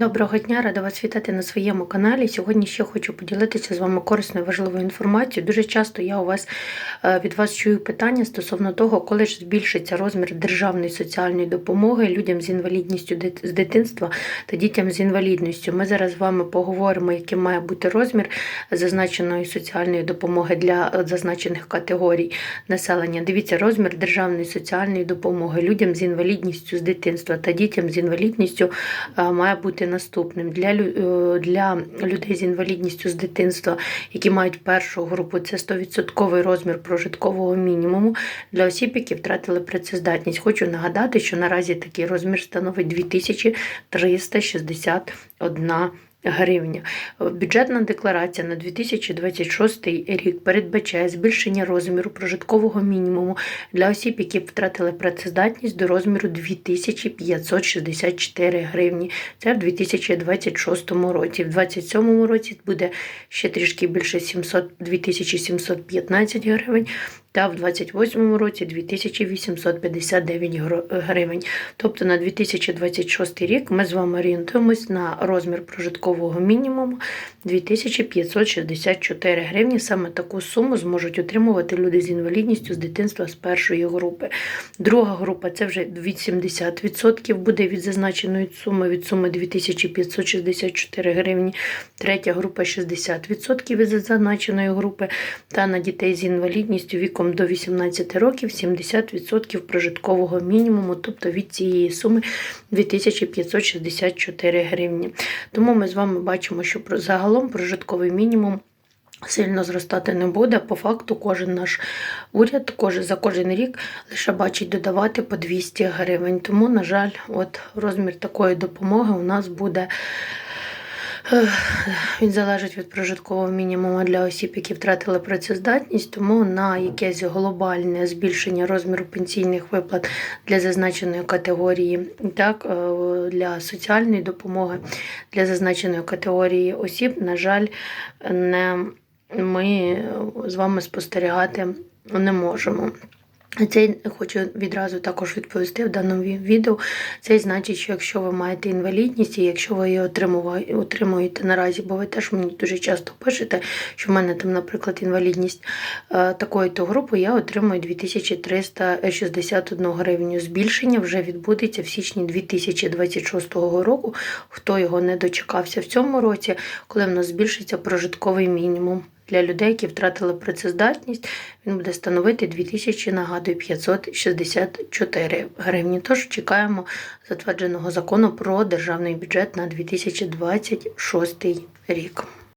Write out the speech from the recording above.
Доброго дня, рада вас вітати на своєму каналі. Сьогодні ще хочу поділитися з вами корисною важливою інформацією. Дуже часто я у вас е, від вас чую питання стосовно того, коли ж збільшиться розмір державної соціальної допомоги людям з інвалідністю з дитинства та дітям з інвалідністю. Ми зараз з вами поговоримо, який має бути розмір зазначеної соціальної допомоги для е, зазначених категорій населення. Дивіться, розмір державної соціальної допомоги людям з інвалідністю з дитинства та дітям з інвалідністю е, має бути наступним для, е, для людей з інвалідністю з дитинства, які мають першу групу, це 100% розмір прожиткового мінімуму для осіб, які втратили працездатність. Хочу нагадати, що наразі такий розмір становить 2361 гривня. Бюджетна декларація на 2026 рік передбачає збільшення розміру прожиткового мінімуму для осіб, які втратили працездатність до розміру 2564 гривні. Це в 2026 році. В 2027 році буде ще трішки більше 700, 2715 гривень. Та в 2028 році 2859 гривень. Тобто на 2026 рік ми з вами орієнтуємось на розмір прожиткового мінімуму 2564 гривні. Саме таку суму зможуть отримувати люди з інвалідністю з дитинства з першої групи. Друга група це вже від 70% буде від зазначеної суми від суми 2564 гривні. Третя група 60% від зазначеної групи. Та на дітей з інвалідністю віком до 18 років 70% прожиткового мінімуму, тобто від цієї суми 2564 гривні. Тому ми з вами бачимо, що загалом прожитковий мінімум. Сильно зростати не буде. По факту, кожен наш уряд кожен, за кожен рік лише бачить додавати по 200 гривень. Тому, на жаль, от розмір такої допомоги у нас буде. Він залежить від прожиткового мінімуму для осіб, які втратили працездатність, тому на якесь глобальне збільшення розміру пенсійних виплат для зазначеної категорії, так, е, для соціальної допомоги для зазначеної категорії осіб, на жаль, не ми з вами спостерігати не можемо. Це хочу відразу також відповісти в даному відео. Це значить, що якщо ви маєте інвалідність і якщо ви її отримуєте наразі, бо ви теж мені дуже часто пишете, що в мене там, наприклад, інвалідність е, такої-то групи, я отримую 2361 гривню. Збільшення вже відбудеться в січні 2026 року. Хто його не дочекався в цьому році, коли в нас збільшиться прожитковий мінімум. Для людей, які втратили працездатність, він буде становити 2000, нагадую, 564 гривні. Тож чекаємо затвердженого закону про державний бюджет на 2026 рік.